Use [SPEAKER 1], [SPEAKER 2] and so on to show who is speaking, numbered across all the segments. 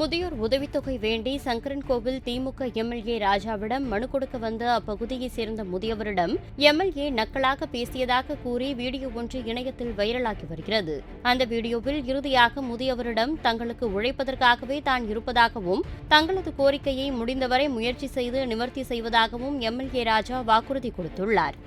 [SPEAKER 1] முதியோர் உதவித்தொகை வேண்டி சங்கரன்கோவில் திமுக எம்எல்ஏ ராஜாவிடம் மனு கொடுக்க வந்த அப்பகுதியைச் சேர்ந்த முதியவரிடம் எம்எல்ஏ நக்கலாக பேசியதாக கூறி வீடியோ ஒன்று இணையத்தில் வைரலாகி வருகிறது. அந்த வீடியோவில் இறுதியாக முதியவரிடம் தங்களுக்கு உழைப்பதற்காகவே தான் இருப்பதாகவும் தங்களது கோரிக்கையை முடிந்தவரை முயற்சி செய்து நிவர்த்தி செய்வதாகவும் எம்எல்ஏ ராஜா வாக்குறுதி கொடுத்துள்ளார்.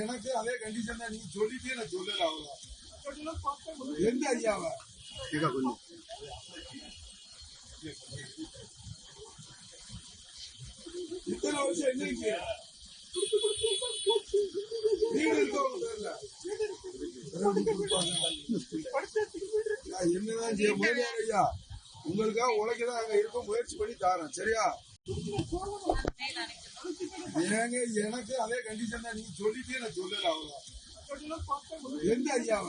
[SPEAKER 2] எனக்கு அதே கண்டிஷன் தான். நீங்க சொல்லிட்டே நான் சொல்லல அவ்வளோ எந்த ஐயாவை? இத்தனை வருஷம் என்னங்க என்னதான் செய்ய ஐயா உங்களுக்காக உழைக்கதான் அங்க இருக்க முயற்சி பண்ணி தாரேன் சரியா ஏங்க எனக்கு அதே கண்டிஷன் தான் நீங்க சொல்லிட்டே நான் சொல்லல அவ்வளோ எந்த ஐயாவ